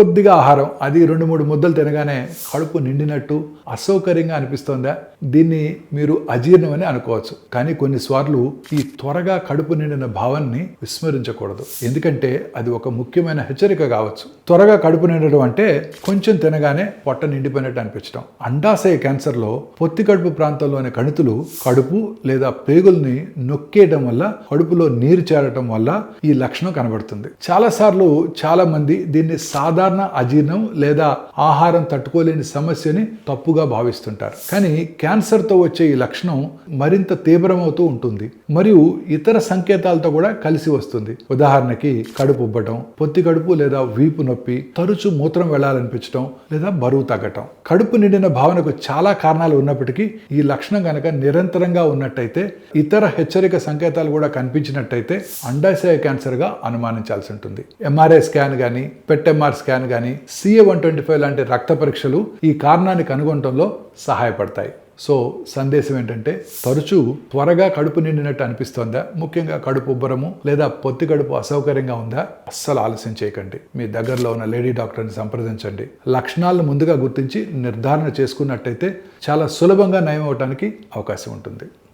కొద్దిగా ఆహారం అది రెండు మూడు ముద్దలు తినగానే కడుపు నిండినట్టు అసౌకర్యంగా అనిపిస్తోందా? దీన్ని మీరు అజీర్ణం అని అనుకోవచ్చు. కానీ కొన్నిసార్లు ఈ త్వరగా కడుపు నిండిన భావాన్ని విస్మరించకూడదు. ఎందుకంటే అది ఒక ముఖ్యమైన హెచ్చరిక కావచ్చు. త్వరగా కడుపు నిండడం అంటే కొంచెం తినగానే పొట్ట నిండిపోయినట్టు అనిపించడం. అండాశయ క్యాన్సర్లో పొత్తి కడుపు ప్రాంతంలోని కణితులు కడుపు లేదా పేగుల్ని నొక్కేయడం వల్ల కడుపులో నీరు చేరటం వల్ల ఈ లక్షణం కనబడుతుంది. చాలాసార్లు చాలా మంది దీన్ని సాధారణ అజీర్ణం లేదా ఆహారం తట్టుకోలేని సమస్యని తప్పుగా భావిస్తుంటారు. కానీ క్యాన్సర్తో వచ్చే ఈ లక్షణం మరింత తీవ్రమవుతూ ఉంటుంది. మరియు ఇతర సంకేతాలతో కూడా కలిసి వస్తుంది. ఉదాహరణకి కడుపు ఉబ్బటం పొత్తి కడుపు లేదా వీపు నొప్పి తరచు మూత్రం వెళ్ళాలనిపించడం లేదా బరువు తగ్గటం. కడుపు నిండిన భావనకు చాలా కారణాలు ఉన్నప్పటికీ ఈ లక్షణం కనుక నిరంతరంగా ఉన్నట్టయితే ఇతర హెచ్చరిక సంకేతాలు కూడా కనిపించినట్టయితే అండాశయ క్యాన్సర్గా అనుమానించాల్సి ఉంటుంది. ఎంఆర్ఐ స్కాన్ కానీ పెట్ ఎంఆర్ స్కాన్ కానీ సిఏ వన్ ట్వంటీ ఫైవ్ లాంటి రక్త పరీక్షలు ఈ కారణాన్ని కనుగొనడంలో సహాయపడతాయి. సో సందేశం ఏంటంటే తరచూ త్వరగా కడుపు నిండినట్టు అనిపిస్తోందా? ముఖ్యంగా కడుపు ఉబ్బరము లేదా పొత్తి కడుపు అసౌకర్యంగా ఉందా? అస్సలు ఆలస్యం చేయకండి. మీ దగ్గరలో ఉన్న లేడీ డాక్టర్ని సంప్రదించండి. లక్షణాలను ముందుగా గుర్తించి నిర్ధారణ చేసుకున్నట్టయితే చాలా సులభంగా నయం అవడానికి అవకాశం ఉంటుంది.